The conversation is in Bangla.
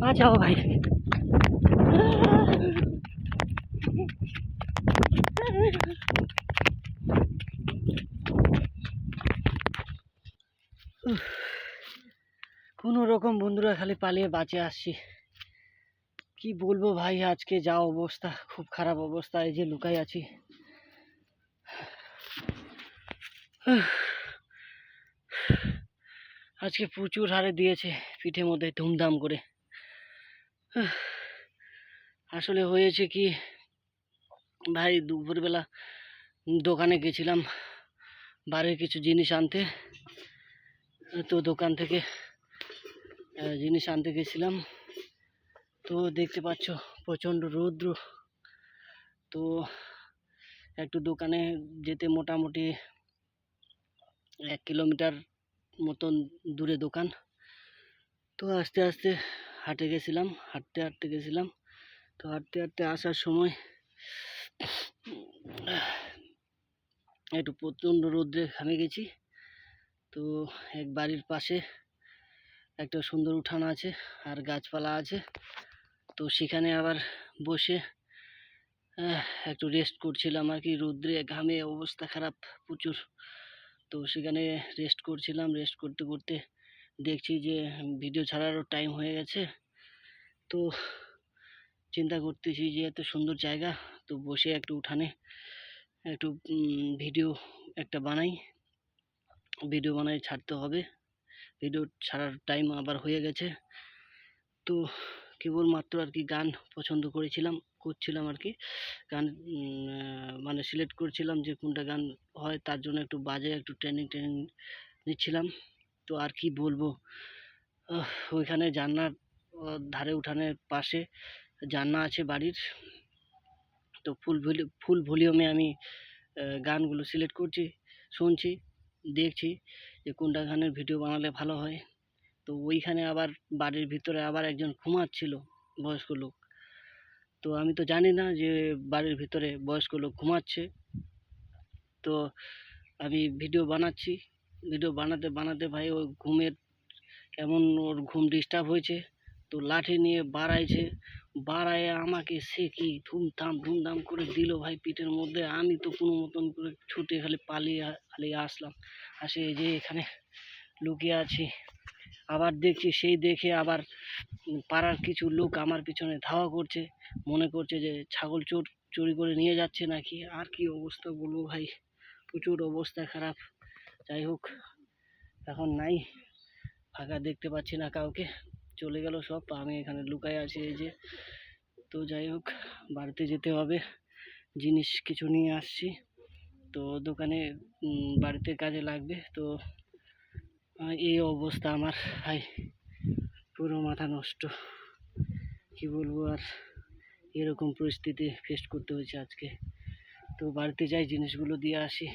বাঁচাও ভাই। কোনো রকম বন্ধুরা খালি পালিয়ে বাঁচে আসছি। কি বলব ভাই, আজকে যা অবস্থা, খুব খারাপ অবস্থা, এই যে লুকাই আছি। আজকে প্রচুর হারে দিয়েছে। পিঠের মধ্যে ধুমধাম করে। আসলে হয়েছে কি, ভাই দুপুরবেলা দোকানে গেছিলাম বাড়ির কিছু জিনিস আনতে। তো দোকান থেকে জিনিস আনতে গেছিলাম। তো দেখতে পাচ্ছ প্রচণ্ড রৌদ্র। তো একটু দোকানে যেতে মোটামুটি এক কিলোমিটার মতন দূরে দোকান। তো আস্তে আস্তে হাঁটে গেছিলাম, হাঁটতে হাঁটতে গেছিলাম। তো হাঁটতে হাঁটতে আসার সময় একটু প্রচণ্ড রোদ্রে ঘামে গেছি। তো এক বাড়ির পাশে একটা সুন্দর উঠান আছে আর গাছপালা আছে। তো সেখানে আবার বসে একটু রেস্ট করছিলাম আর কি। রৌদ্রে ঘামে অবস্থা খারাপ প্রচুর। তো সেখানে রেস্ট করছিলাম। রেস্ট করতে করতে দেখছি যে ভিডিও ছাড়ারও টাইম হয়ে গেছে। তো চিন্তা করতেছি যে এত সুন্দর জায়গা, তো বসে একটু উঠানে একটু ভিডিও একটা বানাই। ভিডিও বানাই ছাড়তে হবে। ভিডিও ছাড়ার টাইম আবার হয়ে গেছে। তো কেবলমাত্র আর কি গান পছন্দ করেছিলাম, করছিলাম আর কি। গান মানে সিলেক্ট করছিলাম যে কোনটা গান হয়, তার জন্য একটু বাজে একটু ট্রেনিং ট্রেনিং নিচ্ছিলাম। তো আর কি বলব? ওইখানে জান্নার ধারে উঠানের পাশে জান্না আছে বাড়ির। তো ফুল ফুল ভলিউমে আমি গানগুলো সিলেক্ট করছি, শুনছি, দেখছি যে কোনটা গানের ভিডিও বানালে ভালো হয়। তো ওইখানে আবার বাড়ির ভিতরে আবার একজন ঘুমাচ্ছিল, বয়স্ক লোক। তো আমি তো জানি না যে বাড়ির ভিতরে বয়স্ক লোক ঘুমাচ্ছে। তো আমি ভিডিও বানাচ্ছি ভিডিও বানাতে বানাতে ভাই ওই ঘুমের এমন ওর ঘুম ডিস্টার্ব হয়েছে, তো লাঠি নিয়ে বাড়াইছে, বাড়ায় আমাকে সে কি ধুমধাম ধুমধাম করে দিল ভাই পিঠের মধ্যে। আমি তো কোনো মতন করে ছুটে খালি পালিয়ে পালিয়ে আসলাম। আসে যে এখানে লুকিয়ে আছি। আবার দেখছি সেই দেখে আবার পাড়ার কিছু লোক আমার পিছনে ধাওয়া করছে, মনে করছে যে ছাগল চোর, চুরি করে নিয়ে যাচ্ছে নাকি। আর কি অবস্থা বলব ভাই? প্রচুর অবস্থা খারাপ। যাই হোক, এখন নাই, ফাঁকা দেখতে পাচ্ছি না কাউকে। চলে গেল সব, আমি এখানে লুকায় আছি এই যে। তো যাই হোক, বাড়িতে যেতে হবে, জিনিস কিছু নিয়ে আসছি। তো দোকানে বাড়িতে কাজে লাগবে, তো এই অবস্থা আমার। ভাই পুরো মাথা নষ্ট। কি বলব আর, এরকম পরিস্থিতি ফেস করতে হয়েছে আজকে। তো বাড়িতে যাই, জিনিসগুলো দিয়ে আসি।